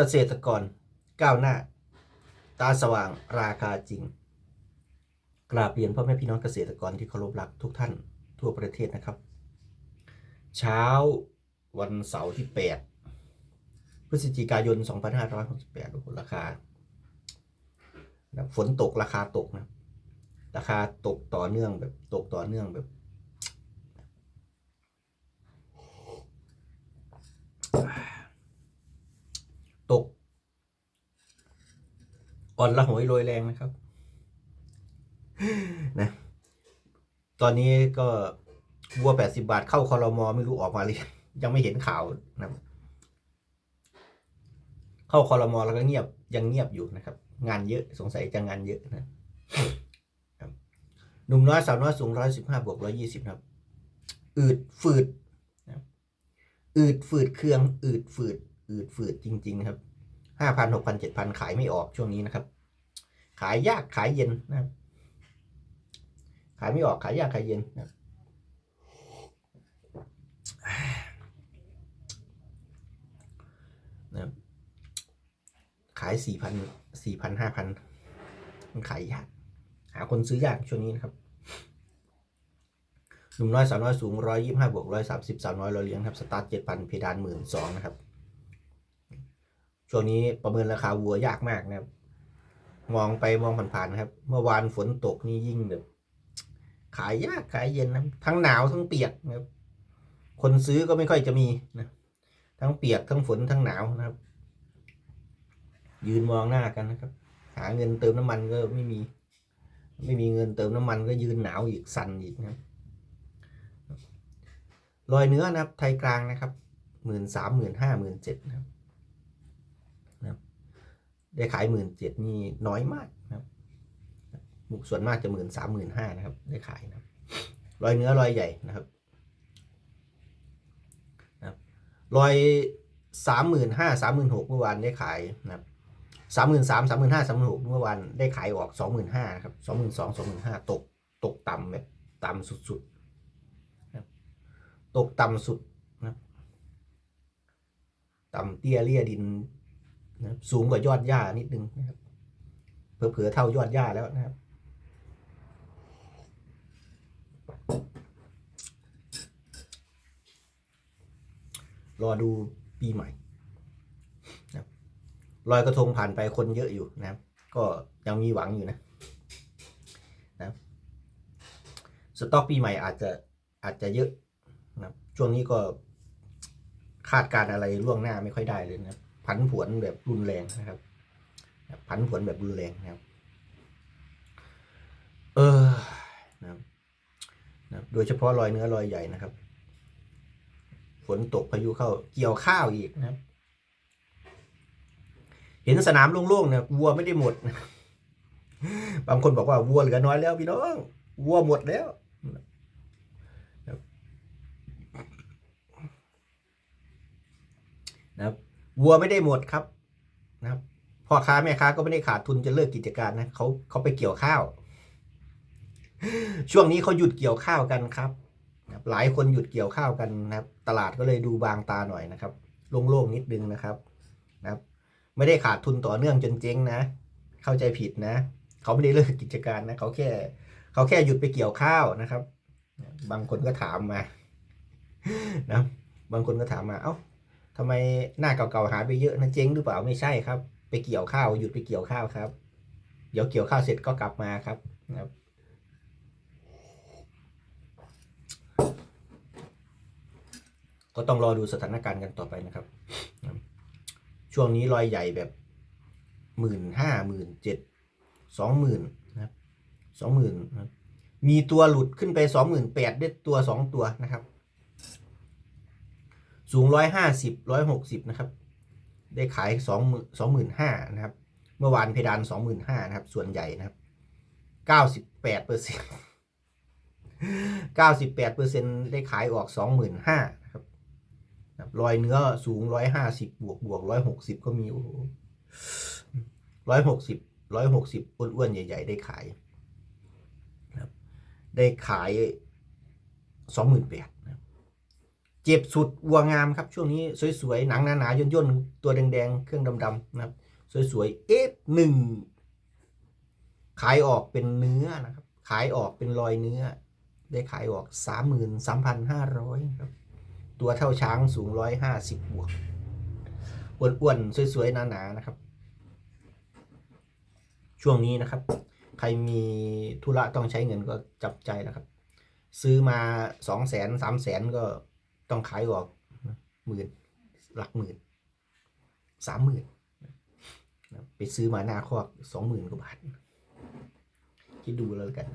เกษตรกรก้าวหน้า ตาสว่างราคาจริง กราบเรียนพ่อแม่พี่น้องเกษตรกรที่เคารพรักทุกท่านทั่วประเทศนะครับ เช้าวันเสาร์ที่ 8 พฤศจิกายน 2568โอ้โหราคานะฝนตกราคาตกนะราคาตกต่อเนื่องแบบตกต่อเนื่องแบบ ตก อ่อนละหวยโรยแรงนะครับนะตอนนี้ก็วัวแปดสิบาทเข้าคอรมอไม่รู้ออกมาหรือยังยังไม่เห็นข่าวนะเข้าคอรมอแล้วก็เงียบยังเงียบอยู่นะครับ งานเยอะสงสัยจะงานเยอะนะหนุ่มน้อยสาวน้อยสูงร้อยสิบห้าบวกร้อยยี่สิบครับ อืดฝืดนะอืดฝืดเครื่อง อืดฝืด อืดฝืดจริง ๆ ครับห้าพันหกพันเจ็ดพันขายไม่ออกช่วงนี้นะครับ ขายยากขายเย็นนะครับขายไม่ออกขายยากขายเย็นนะครับนะขายสี่พันสี่พันห้าพันมันขายยาก หาคนซื้อยากช่วงนี้นะครับหนุ่มน้อยสาวน้อยสูงร้อยยี่ห้าบวกร้อยสามสิบสาวน้อยเราเลี้ยงครับ สตาร์ทเจ็ดพันเพดานหมื่นสองนะครับ ช่วงนี้ประเมินราคาวัวยากมากนะครับ มองไปมองผ่านๆนะครับ เมื่อวานฝนตกนี่ยิ่งแบบขายยากขายเย็นนะทั้งหนาวทั้งเปียกนะครับ คนซื้อก็ไม่ค่อยจะมีนะทั้งเปียกทั้งฝนทั้งหนาวนะครับ ยืนมองหน้ากันนะครับ หาเงินเติมน้ำมันก็ไม่มี ไม่มีเงินเติมน้ำมันก็ยืนหนาวอีกสั่นอีกนะครับรอยเนื้อนะครับ ไทยกลางนะครับหมื่นสามหมื่นห้าหมื่นเจ็ดนะครับ ได้ขายหมื่นเจ็ดนี่น้อยมากนะครับส่วนมากจะหมื่นสามหมื่นห้านะครับ ได้ขายนะครับรอยเนื้อรอยใหญ่นะครับรอยสามหมื่นห้าสามหมื่นหกเมื่อวานได้ขายนะครับสามหมื่นสามสามหมื่นห้าสามหมื่นหกเมื่อวานได้ขายออกสองหมื่นห้าครับสองหมื่นสองสองหมื่นห้าตกตกต่ำแบบต่ำสุดๆนะครับตกต่ำสุดนะครับต่ำเตี้ยเลี่ยดิน นะครับสูงกว่ายอดหญ้านิดนึงนะครับเผลอๆเท่ายอดหญ้าแล้วนะครับ รอดูปีใหม่นะลอยกระทงผ่านไปคนเยอะอยู่นะครับ ก็ยังมีหวังอยู่นะนะสต็อกปีใหม่อาจจะอาจจะเยอะนะครับช่วงนี้ก็คาดการณ์อะไรล่วงหน้าไม่ค่อยได้เลยนะครับ ผันผวนแบบรุนแรงนะครับผันผวนแบบรุนแรงนะครับ เออนะครับนะครับโดยเฉพาะรอยเนื้อรอยใหญ่นะครับ ฝนตกพายุเข้าเกี่ยวข้าวอีกนะครับ เห็นสนามโล่งๆเนี่ยวัวไม่ได้หมด บางคนบอกว่าวัวเหลือน้อยแล้วพี่น้องวัวหมดแล้วนะครับ วัวไม่ได้หมดครับนะครับพ่อค้าแม่ค้าก็ไม่ได้ขาดทุนจะเลิกกิจการนะเขาเขาไปเกี่ยวข้าว ช่วงนี้เขาหยุดเกี่ยวข้าวกันครับหลายคนหยุดเกี่ยวข้าวกันนะครับ ตลาดก็เลยดูบางตาหน่อยนะครับโล่งๆนิดนึงนะครับนะครับ ไม่ได้ขาดทุนต่อเนื่องจนเจ๊งนะ เข้าใจผิดนะเขาไม่ได้เลิกกิจการนะเขาแค่เขาแค่หยุดไปเกี่ยวข้าวนะครับ บางคนก็ถามมานะบางคนก็ถามมาเอ้า ทำไมหน้าเก่าๆหายไปเยอะนะเจ๊งหรือเปล่าไม่ใช่ครับ ไปเกี่ยวข้าวหยุดไปเกี่ยวข้าวครับ เดี๋ยวเกี่ยวข้าวเสร็จก็กลับมาครับนะครับก็ต้องรอดูสถานการณ์กันต่อไปนะครับ ช่วงนี้รอยใหญ่แบบหมื่นห้าหมื่นเจ็ดสองหมื่นนะครับสองหมื่นนะครับมีตัวหลุดขึ้นไปสองหมื่นแปดได้ตัวสองตัวนะครับ สูงร้อยห้าสิบร้อยหกสิบนะครับ ได้ขายสองสองหมื่นห้านะครับ เมื่อวานเพดานสองหมื่นห้านะครับ ส่วนใหญ่นะครับเก้าสิบแปดเปอร์เซ็นต์เก้าสิบแปดเปอร์เซ็นได้ขายออกสองหมื่นห้านะครับรอยเนื้อสูงร้อยห้าสิบบวกบวกร้อยหกสิบก็มีโอ้ร้อยหกสิบร้อยหกสิบอ้วนๆ ใหญ่ ๆ ได้ขายนะได้ขายสองหมื่นแปด เจ็บสุดวัวงามครับ ช่วงนี้สวยๆ หนังหนาๆย่นๆ ตัวแดงๆ เครื่องดำๆนะครับ สวยๆ F1 ขายออกเป็นเนื้อนะครับ ขายออกเป็นรอยเนื้อ ได้ขายออก 33,500 ครับ ตัวเท่าช้างสูง 150 บวกอ้วนๆ สวยๆ หนาๆ นะครับ ช่วงนี้นะครับ ใครมีธุระต้องใช้เงินก็จับใจนะครับ ซื้อมาสองแสนสามแสนก็ ต้องขายออกหมื่นหลักหมื่นสามหมื่นไปซื้อมาหน้าคอกสองหมื่นกว่าบาท คิดดูแล้วกัน